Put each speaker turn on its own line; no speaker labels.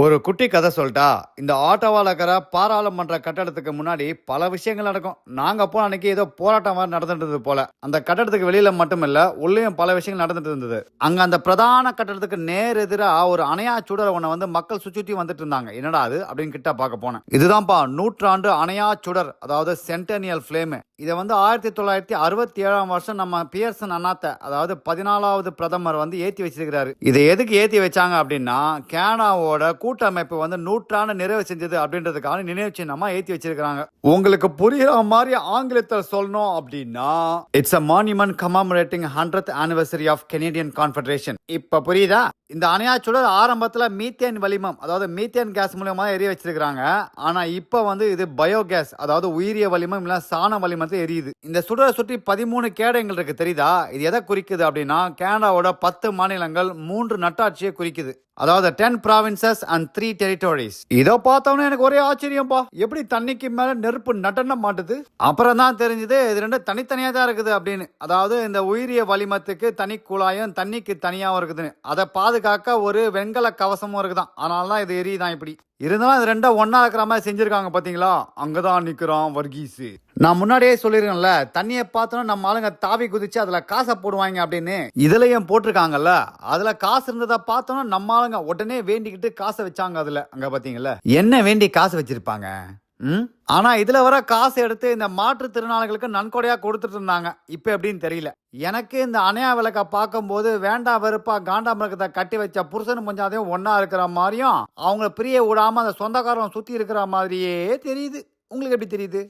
ஒரு குட்டி கதை சொல்லிட்டா இந்த ஆட்டோவால் இருக்கிற பாராளுமன்ற கட்டடத்துக்கு முன்னாடி பல விஷயங்கள் நடக்கும். நாங்க போன அன்னைக்கு ஏதோ போராட்டம் மாதிரி நடந்துட்டு இருந்தது போல. அந்த கட்டடத்துக்கு வெளியில மட்டும் இல்ல உள்ளேயும் பல விஷயங்கள் நடந்துட்டு இருந்தது. அங்க அந்த பிரதான கட்டடத்துக்கு நேர் எதிரா ஒரு அணையா சுடர் ஒண்ண வந்து மக்கள் சுற்றி வந்துட்டு இருந்தாங்க. என்னடா அது அப்படின்னு கிட்ட பார்க்க போனேன். இதுதான்ப்பா நூற்றாண்டு அணையா சுடர் அதாவது சென்டனியல் ஃப்ளேமு இதை வந்து ஆயிரத்தி தொள்ளாயிரத்தி அறுபத்தி ஏழாம் வருஷம் நம்ம பியர்சன் அண்ணாத்த அதாவது பதினாலாவது பிரதமர் வந்து ஏத்தி வச்சிருக்கிறாரு. இதை எதுக்கு ஏத்தி வச்சாங்க அப்படின்னா கேனாவோட கூட்டமைப்பு வந்து நூற்றாண்டு நிறைவு செஞ்சது அப்படின்றதுக்கான நினைவு சின்னமா ஏத்தி வச்சிருக்காங்க உங்களுக்கு புரியுற மாதிரி ஆங்கிலத்தில் சொல்லணும் அப்படின்னா it's a monument commemorating hundred anniversary of Canadian confederation இப்ப புரியுதா? இந்த அணையாச்சுடர் ஆரம்பத்துல மீத்தேன் வளிமம் அதாவது மீத்தேன் கேஸ் மூலயமா எரிய வச்சிருக்காங்க ஆனா இப்ப வந்து இது பயோகேஸ் அதாவது உயிரிய வளிமம் இல்ல சாண வளிமத்தை எரியுது. இந்த சுடரை சுற்றி பதிமூணு கேடயங்கள் இருக்கு தெரியுதா? இது எதை குறிக்குது அப்படின்னா கனடாவோட பத்து மாநிலங்கள் மூன்று நட்டாட்சியை குறிக்குது. அதாவது ten provinces and three territories இதை பார்த்தோன்னே எனக்கு ஒரே ஆச்சரியம்பா. எப்படி தண்ணிக்கு மேல நெருப்பு நடன மாட்டுது? அப்புறம் தான் தெரிஞ்சது இது ரெண்டும் தனித்தனியா தான் இருக்குது அப்படின்னு. அதாவது இந்த உயிரிய வளிமத்துக்கு தனி குழாயும் தண்ணிக்கு தனியாகவும் இருக்குதுன்னு. அதை பாதுகாக்க ஒரு வெண்கல கவசமும் இருக்குதான். அதனால தான் இது எரியுதான் இப்படி. இருந்தாலும் இது ரெண்டும் ஒன்னா இருக்கிற மாதிரி செஞ்சிருக்காங்க பாத்தீங்களா? அங்கதான் நிக்கிறான் வர்கீஸ் நான் முன்னாடியே சொல்லியிருக்கேன்ல தண்ணியை பார்த்தோன்னா நம்ம ஆளுங்க தாவி குதிச்சு அதில் காசை போடுவாங்க அப்படின்னு. இதுலையும் போட்டிருக்காங்கல்ல அதில் காசு இருந்ததை பார்த்தோன்னா நம்ம ஆளுங்க உடனே வேண்டிக்கிட்டு காசை வச்சாங்க அதில். அங்கே பார்த்தீங்களா என்ன வேண்டி காசு வச்சிருப்பாங்க? ம்? ஆனால் இதில் வர காசு எடுத்து இந்த மாற்றுத்திறனாளிகளுக்கு நன்கொடையாக கொடுத்துட்டு இருந்தாங்க. இப்போ எப்படின்னு தெரியல. எனக்கு இந்த அணையா விளக்க பார்க்கும்போது வேண்டாம் வெறுப்பா காண்டா மிளகத்தை கட்டி வச்ச புருஷன் கொஞ்சம் ஒன்றா இருக்கிற மாதிரியும் அவங்கள பிரிய விடாமல் அந்த சொந்தக்காரன் சுற்றி இருக்கிற மாதிரியே தெரியுது. உங்களுக்கு எப்படி தெரியுது?